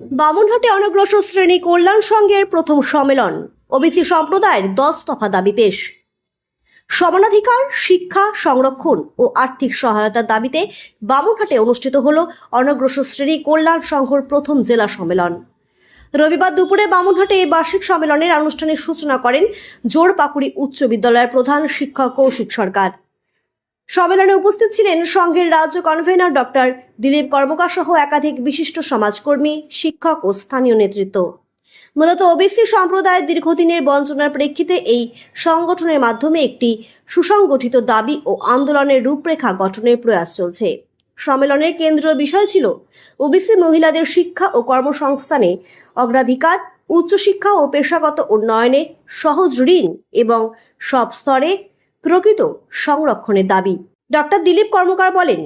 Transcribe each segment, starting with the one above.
বামুনহাটে অনগ্রসর শ্রেণি কল্যাণ সংঘের প্রথম সম্মেলন। ওবিসি সম্প্রদায়ের দশ দফা দাবি পেশ। সমানাধিকার, শিক্ষা, সংরক্ষণ ও আর্থিক সহায়তার দাবিতে বামুনহাটে অনুষ্ঠিত হল অনগ্রসর শ্রেণি কল্যাণ সংঘর প্রথম জেলা সম্মেলন। রবিবার দুপুরে বামুনহাটে এই বার্ষিক সম্মেলনের আনুষ্ঠানিক সূচনা করেন জোরপাকুড়ি উচ্চ বিদ্যালয়ের প্রধান শিক্ষক কৌশিক সরকার। সম্মেলনে উপস্থিত ছিলেন সংঘের রাজ্য কনভেনর ডক্টর দিলীপ কর্মকার সহ একাধিক বিশিষ্ট সমাজকর্মী, শিক্ষক ও স্থানীয় নেতৃত্ব। মূলত ওবিসি সম্প্রদায়ের দীর্ঘদিনের বঞ্চনার প্রেক্ষিতে এই সংগঠনের মাধ্যমে একটি সুসংগঠিত দাবি ও আন্দোলনের রূপরেখা গঠনের প্রয়াস চলছে। সম্মেলনের কেন্দ্রীয় বিষয় ছিল ওবিসি মহিলাদের শিক্ষা ও কর্মসংস্থানে অগ্রাধিকার, উচ্চশিক্ষা ও পেশাগত উন্নয়নে সহজ ঋণ এবং সব স্তরে প্রকৃত সংরক্ষণের দাবি। ডক্টর দিলীপ কর্মকার বলেন,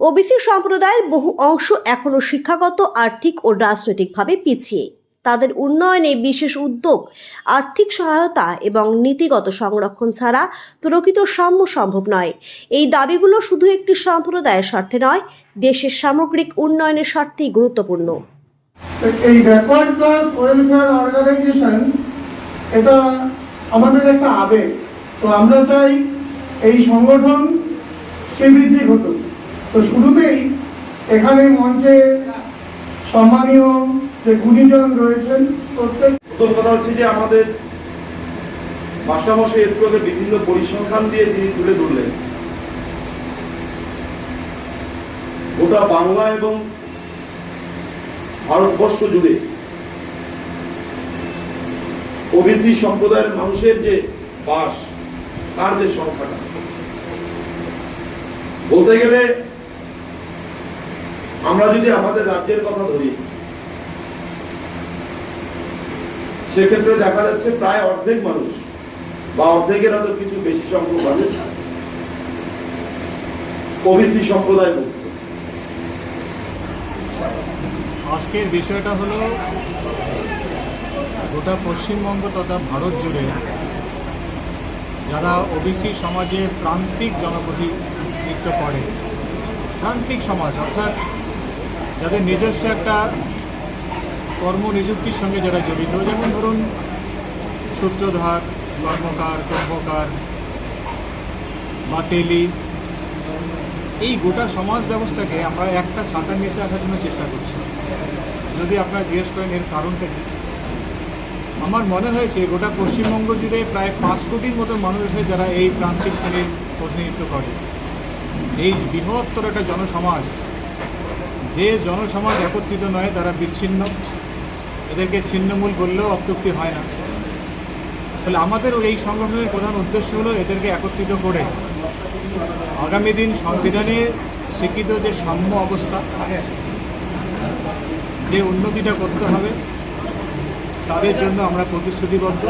ওবিসি সম্প্রদায়ের বহু অংশ এখনও শিক্ষাগত, আর্থিক ও রাজনৈতিকভাবে পিছিয়ে। তাদের উন্নয়নে বিশেষ উদ্যোগ, আর্থিক সহায়তা এবং নীতিগত সংরক্ষণ ছাড়া প্রকৃত সাম্য সম্ভব নয়। এই দাবিগুলো শুধু একটি সম্প্রদায়ের স্বার্থে নয়, দেশের সামগ্রিক উন্নয়নের স্বার্থেই গুরুত্বপূর্ণ। এই ব্যাকওয়ার্ড ক্লাস এটা আমাদের একটা আবেগ। তো আমরা চাই এই সংগঠন শ্রীবৃদ্ধি ঘটুক। তো শুরুতেই এখানে মঞ্চে সম্মানীয় যে গুণীজন রয়েছেন প্রত্যেক প্রথম কথা হচ্ছে যে আমাদের মাস্টারমশাই একটু আগে বিভিন্ন পরিসংখ্যান দিয়ে তিনি তুলে ধরলেন। গোটা বাংলা এবং ভারতবর্ষ জুড়ে ওবিসি সম্প্রদায়ের মানুষের যে বাস তার যে সংখ্যাটা। বলতে গেলে, আমরা যদি আমাদের রাজ্যের কথা ধরি, সেক্ষেত্রে দেখা যাচ্ছে প্রায় অর্ধেক মানুষ, বা অর্ধেকের হয়তো কিছু বেশি সংখ্যক মানুষ, ওবিসি সম্প্রদায় মুক্ত। আজকের বিষয়টা হলো গোটা পশ্চিমবঙ্গ তথা ভারত জুড়ে যারা ওবিসি সমাজে প্রান্তিক জনপ্রতিনিধিত্ব করে, প্রান্তিক সমাজ, অর্থাৎ যাদের নিজস্ব একটা কর্মনিযুক্তির সঙ্গে যারা জড়িত, যেমন ধরুন সূত্রধার, কর্মকার কর্মকার বা তেলি এই গোটা সমাজ ব্যবস্থাকে আমরা একটা সাঁতার নিচে আসার জন্য চেষ্টা করছি। যদি আপনারা জিজ্ঞেস করেন এর কারণটা কি? আমার মনে হয়েছে গোটা পশ্চিমবঙ্গ জুড়ে প্রায় পাঁচ কোটির মতো মানুষ আছে যারা এই প্রান্তিক শ্রেণির প্রতিনিধিত্ব করে। এই বৃহত্তর একটা জনসমাজ, যে জনসমাজ একত্রিত নয়, তারা বিচ্ছিন্ন। এদেরকে ছিন্নমূল বললেও অত্যুক্তি হয় না। তাহলে আমাদের এই সংগঠনের প্রধান উদ্দেশ্য হলো এদেরকে একত্রিত করে। আগামী দিন সংবিধানে স্বীকৃত যে সাম্য অবস্থা, যে উন্নতিটা করতে হবে তাদের জন্য আমরা প্রতিশ্রুতিবদ্ধ।